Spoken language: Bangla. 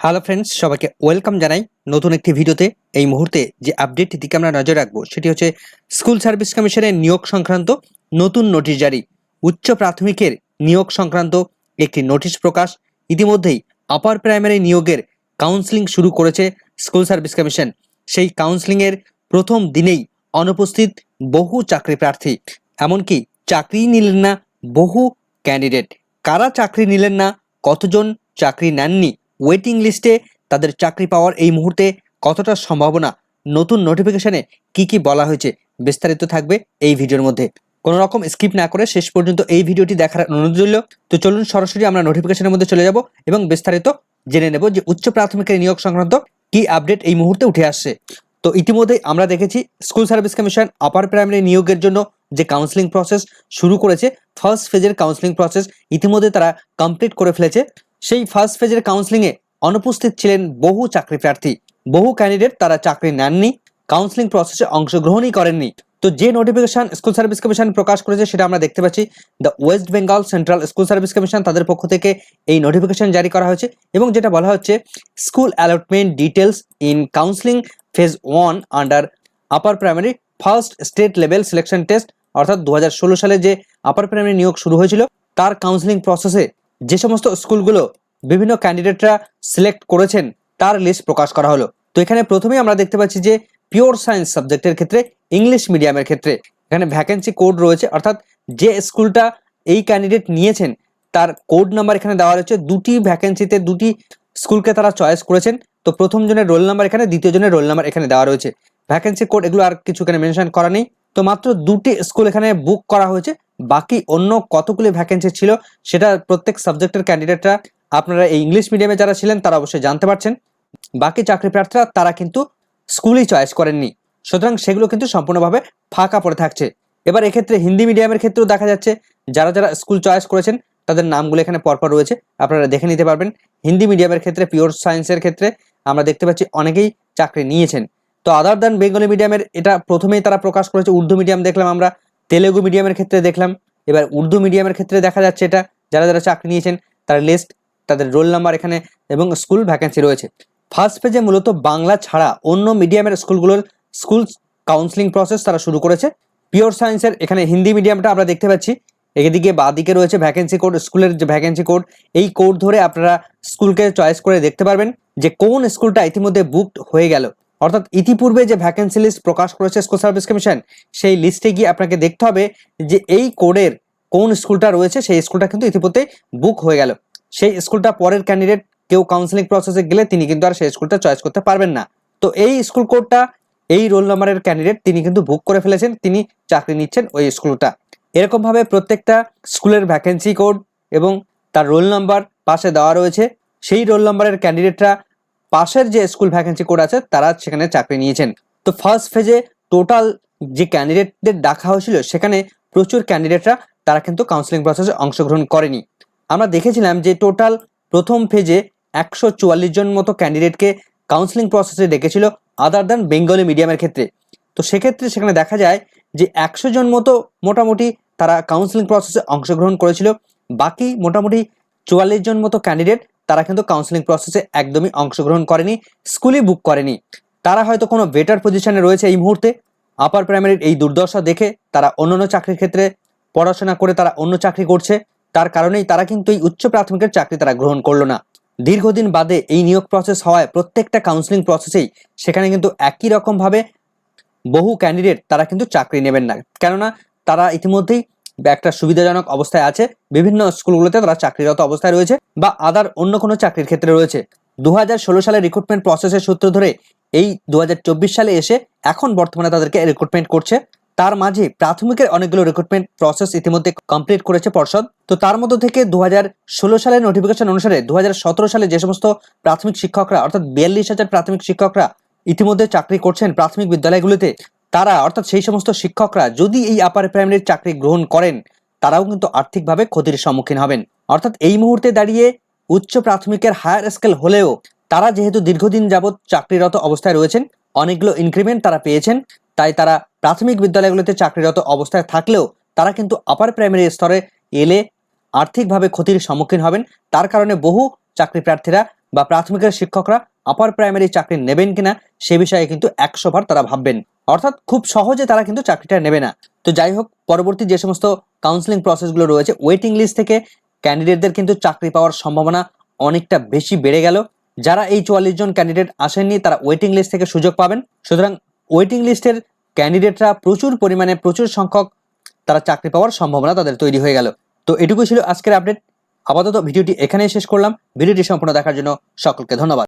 হ্যালো ফ্রেন্ডস সবাইকে ওয়েলকাম জানাই নতুন একটি ভিডিওতে। এই মুহূর্তে যে আপডেটটির দিকে আমরা নজর রাখব, সেটি হচ্ছে স্কুল সার্ভিস কমিশনের নিয়োগ সংক্রান্ত নতুন নোটিশ জারি। উচ্চ প্রাথমিকের নিয়োগ সংক্রান্ত একটি নোটিশ প্রকাশ। ইতিমধ্যেই আপার প্রাইমারি নিয়োগের কাউন্সেলিং শুরু করেছে স্কুল সার্ভিস কমিশন সেই কাউন্সেলিংয়ের প্রথম দিনেই অনুপস্থিত বহু চাকরি প্রার্থী, এমনকি চাকরি নিলেন না বহু ক্যান্ডিডেট কারা চাকরি নিলেন না, কতজন চাকরি নেননি ওয়েটিং লিস্টে তাদের চাকরি পাওয়ার এই মুহূর্তে কতটা সম্ভাবনা? নতুন নোটিফিকেশনে কি কি বলা হয়েছে? বিস্তারিত থাকবে এই ভিডিওর মধ্যে। কোনো রকম স্কিপ না করে শেষ পর্যন্ত এই ভিডিওটি দেখার অনুরোধ রইল। তো চলুন সরাসরি আমরা নোটিফিকেশনের মধ্যে চলে যাব এবং বিস্তারিত জেনে নেব যে উচ্চ প্রাথমিকের নিয়োগ সংক্রান্ত কি আপডেট এই মুহূর্তে উঠে আসছে। তো ইতিমধ্যে আমরা দেখেছি school service commission upper primary নিয়োগের জন্য যে কাউন্সিলিং প্রসেস শুরু করেছে ফার্স্ট ফেজের কাউন্সিলিং প্রসেস ইতিমধ্যে তারা কমপ্লিট করে ফেলেছে। সেই ফার্স্ট ফেজের কাউন্সিলিংয়ে অনুপস্থিত ছিলেন বহু চাকরি প্রার্থী। বহু ক্যান্ডিডেট তারা চাকরি নেননি কাউন্সিলিং প্রসেসে অংশগ্রহণই করেননি। তো যে নোটিফিকেশন স্কুল সার্ভিস কমিশন প্রকাশ করেছে সেটা আমরা দেখতে পাচ্ছি the West Bengal Central School Service Commission তাদের পক্ষ থেকে এই নোটিফিকেশন জারি করা হয়েছে এবং যেটা বলা হচ্ছে school allotment details in counselling phase one under upper primary first state level selection test অর্থাৎ দু হাজার ষোলো সালে যে আপার প্রাইমারি নিয়োগ শুরু হয়েছিল, তার কাউন্সিলিং প্রসেসে যে সমস্ত স্কুলগুলো বিভিন্ন ক্যান্ডিডেটরা সিলেক্ট করেছেন, তার লিস্ট প্রকাশ করা হলো। তো এখানে প্রথমেই আমরা দেখতে পাচ্ছি যে পিওর সায়েন্স সাবজেক্টের ক্ষেত্রে ইংলিশ মিডিয়ামের ক্ষেত্রে এখানে ভ্যাকেন্সি কোড রয়েছে। অর্থাৎ যে স্কুলটা এই ক্যান্ডিডেট নিয়েছেন, তার কোড নাম্বার এখানে দেওয়া রয়েছে। দুটি ভ্যাকেন্সিতে দুটি স্কুলকে তারা চয়েস করেছেন। তো প্রথম জনের রোল নাম্বার এখানে, দ্বিতীয় জনের রোল নাম্বার এখানে দেওয়া রয়েছে। ভ্যাকেন্সি কোড এগুলো আর কিছু এখানে মেনশন করা নেই। তো মাত্র দুটি স্কুল এখানে বুক করা হয়েছে। বাকি অন্য কতগুলি ভ্যাকেন্সি ছিল, সেটা প্রত্যেক সাবজেক্টের ক্যান্ডিডেটরা আপনারা এই ইংলিশ মিডিয়ামে যারা ছিলেন, তারা অবশ্যই জানতে পারছেন। বাকি চাকরি প্রার্থীরা, তারা কিন্তু স্কুলই চয়েস করেননি। সুতরাং সেগুলো কিন্তু সম্পূর্ণভাবে ফাঁকা পড়ে থাকছে। এবার এক্ষেত্রে হিন্দি মিডিয়ামের ক্ষেত্রেও দেখা যাচ্ছে, যারা যারা স্কুল চয়েস করেছেন, তাদের নামগুলো এখানে পরপর রয়েছে, আপনারা দেখে নিতে পারবেন। হিন্দি মিডিয়ামের ক্ষেত্রে পিওর সায়েন্সের ক্ষেত্রে, আমরা দেখতে পাচ্ছি অনেকেই চাকরি নিয়েছেন। তো আদার দ্যান বেঙ্গলি মিডিয়ামের এটা প্রথমেই তারা প্রকাশ করেছে, উর্দু মিডিয়াম দেখলাম আমরা। তেলেগু মিডিয়ামের ক্ষেত্রে দেখলাম। এবার উর্দু মিডিয়ামের ক্ষেত্রে দেখা যাচ্ছে এটা। যারা যারা চাকরি নিয়েছেন, তার লিস্ট তাদের রোল নাম্বার এখানে এবং স্কুল ভ্যাকেন্সি রয়েছে। ফার্স্ট পেজে মূলত বাংলা ছাড়া অন্য মিডিয়ামের স্কুলগুলোর স্কুল কাউন্সিলিং প্রসেস তারা শুরু করেছে। পিওর সায়েন্সের এখানে হিন্দি মিডিয়ামটা আমরা দেখতে পাচ্ছি। এদিকে বাদিকে রয়েছে ভ্যাকেন্সি কোড স্কুলের যে ভ্যাকেন্সি কোড এই কোড ধরে আপনারা স্কুলকে চয়েস করে দেখতে পারবেন যে কোন স্কুলটা ইতিমধ্যে বুকড হয়ে গেল। অর্থাৎ ইতিপূর্বে যে ভ্যাকেন্সি লিস্ট প্রকাশ করেছে স্কুল সার্ভিস কমিশন সেই লিস্টে গিয়ে আপনাকে দেখতে হবে যে এই কোডের কোন স্কুলটা রয়েছে, সেই স্কুলটা কিন্তু ইতিমধ্যে বুক হয়ে গেল। সেই স্কুলটা পরের ক্যান্ডিডেট কেউ কাউন্সিলিং প্রসেসে গেলে তিনি কিন্তু আর সেই স্কুলটা চয়েস করতে পারবেন না। তো এই স্কুল কোডটা এই রোল নাম্বারের ক্যান্ডিডেট তিনি কিন্তু বুক করে ফেলেছেন, তিনি চাকরি নিচ্ছেন ওই স্কুলটা এরকমভাবে প্রত্যেকটা স্কুলের ভ্যাকেন্সি কোড এবং তার রোল নাম্বার পাশে দেওয়া রয়েছে। সেই রোল নাম্বারের ক্যান্ডিডেটরা পাশের যে স্কুল ভ্যাকেন্সি কোড আছে, তারা সেখানে চাকরি নিয়েছেন। তো ফার্স্ট ফেজে টোটাল যে ক্যান্ডিডেটদের ডাকা হয়েছিল, সেখানে প্রচুর ক্যান্ডিডেটরা তারা কিন্তু কাউন্সিলিং প্রসেসে অংশগ্রহণ করেনি। আমরা দেখেছিলাম যে টোটাল প্রথম ফেজে একশো চুয়াল্লিশ জন মতো ক্যান্ডিডেটকে কাউন্সিলিং প্রসেসে ডেকেছিল আদার দ্যান বেঙ্গলি মিডিয়ামের ক্ষেত্রে। তো সেক্ষেত্রে সেখানে দেখা যায় যে একশো জন মতো মোটামুটি তারা কাউন্সিলিং প্রসেসে অংশগ্রহণ করেছিল। বাকি মোটামুটি চুয়াল্লিশ জন মতো ক্যান্ডিডেট তারা কিন্তু কাউন্সিলিং প্রসেসে একদমই অংশগ্রহণ করেনি, স্কুলই বুক করেনি। তারা হয়তো কোনো বেটার পজিশনে রয়েছে এই মুহূর্তে আপার প্রাইমারির এই দুর্দশা দেখে তারা অন্যান্য চাকরির ক্ষেত্রে পড়াশোনা করে তারা অন্য চাকরি করছে, তার কারণেই তারা কিন্তু এই উচ্চ প্রাথমিকের চাকরি তারা গ্রহণ করল না। দীর্ঘদিন বাদে এই নিয়োগ প্রসেস হওয়ায় প্রত্যেকটা কাউন্সিলিং প্রসেসেই সেখানে কিন্তু একই রকমভাবে বহু ক্যান্ডিডেট তারা কিন্তু চাকরি নেবেন না। কেননা তারা ইতিমধ্যেই একটা সুবিধাজনক অবস্থায় আছে, বিভিন্ন স্কুলগুলোতে তারা চাকরিরত অবস্থায় রয়েছে বা আদার অন্য কোনো চাকরির ক্ষেত্রে রয়েছে। দু হাজার ষোলো সালে রিক্রুটমেন্ট প্রসেসের সূত্র ধরে এই দু হাজার চব্বিশ সালে এসে এখন বর্তমানে তাদেরকে রিক্রুটমেন্ট করছে। তার মাঝে প্রাথমিকের অনেকগুলো রিক্রুটমেন্ট প্রসেস ইতিমধ্যে কমপ্লিট করেছে পর্ষদ। তো তার মধ্য থেকে দু হাজার ষোলো সালের নোটিফিকেশন অনুসারে দু হাজার সতেরো সালে যে সমস্ত প্রাথমিক শিক্ষকরা, অর্থাৎ বিয়াল্লিশ হাজার প্রাথমিক শিক্ষকরা ইতিমধ্যে চাকরি করছেন প্রাথমিক বিদ্যালয়গুলিতে তারা, অর্থাৎ সেই সমস্ত শিক্ষকরা যদি এই আপার প্রাইমারির চাকরি গ্রহণ করেন, তারাও কিন্তু আর্থিকভাবে ক্ষতির সম্মুখীন হবেন। অর্থাৎ এই মুহূর্তে দাঁড়িয়ে উচ্চ প্রাথমিকের হায়ার স্কেল হলেও তারা যেহেতু দীর্ঘদিন যাবৎ চাকরিরত অবস্থায় রয়েছেন, অনেকগুলো ইনক্রিমেন্ট তারা পেয়েছেন, তাই তারা প্রাথমিক বিদ্যালয়গুলোতে চাকরিরত অবস্থায় থাকলেও তারা কিন্তু আপার প্রাইমারি স্তরে এলে আর্থিকভাবে ক্ষতির সম্মুখীন হবেন। তার কারণে বহু চাকরি প্রার্থীরা বা প্রাথমিকের শিক্ষকরা আপার প্রাইমারি চাকরি নেবেন কিনা, সে বিষয়ে কিন্তু একশো বার তারা ভাববেন। অর্থাৎ খুব সহজে তারা কিন্তু চাকরিটা নেবে না। তো যাই হোক, পরবর্তী যে সমস্ত কাউন্সিলিং প্রসেসগুলো রয়েছে ওয়েটিং লিস্ট থেকে ক্যান্ডিডেটদের কিন্তু চাকরি পাওয়ার সম্ভাবনা অনেকটা বেশি বেড়ে গেল। যারা এই চুয়াল্লিশ জন ক্যান্ডিডেট আসেননি, তারা ওয়েটিং লিস্ট থেকে সুযোগ পাবেন। সুতরাং ওয়েটিং লিস্টের ক্যান্ডিডেটরা প্রচুর পরিমাণে, প্রচুর সংখ্যক তারা চাকরি পাওয়ার সম্ভাবনা তাদের তৈরি হয়ে গেল। তো এটুকু ছিল আজকের আপডেট আপাতত ভিডিওটি এখানেই শেষ করলাম। ভিডিওটি সম্পূর্ণ দেখার জন্য সকলকে ধন্যবাদ।